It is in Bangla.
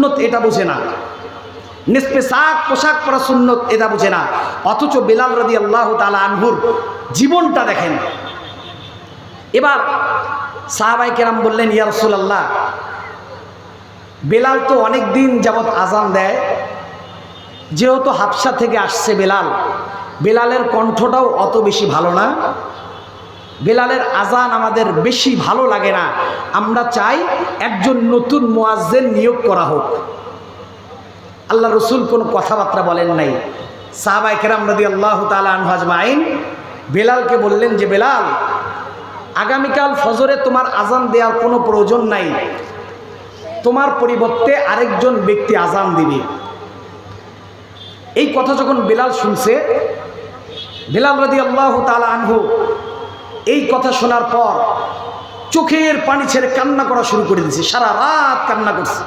সুন্নত এটা বোঝে না। নিষ্পে শাক পোশাক পরা সুন্নত এটা বোঝে না। অথচ বেলাল রদি আল্লাহ তালা আনহুর জীবনটা দেখেন। এবার সাহাবাই কেরাম বললেন, ইয়া রসুলাল্লাহ, বেলাল তো অনেক দিন যাবৎ আজান দেয়। যেহেতু হাফসা থেকে আসছে বেলাল, বেলালের কণ্ঠটাও অত বেশি ভালো না। বেলালের আজান আমাদের বেশি ভালো লাগে না। আমরা চাই একজন নতুন মোয়াজ্জেন নিয়োগ করা হোক। আল্লাহ রসুল কোনো কথাবার্তা বলেন নাই। সাহাবাই কেরাম রদি আল্লাহ তালা বেলালকে বললেন যে, বেলাল, আগামীকাল ফজরে তোমার আজান দেওয়ার কোনো প্রয়োজন নাই। তোমার পরিবর্তে আরেকজন ব্যক্তি আজান দিবে। এই কথা যখন বেলাল শুনছে, বেলাল রদি আল্লাহ তালা আনহু এই কথা শোনার পর চোখের পানি ছেড়ে কান্না করা শুরু করে দিয়েছে। সারা রাত কান্না করছে।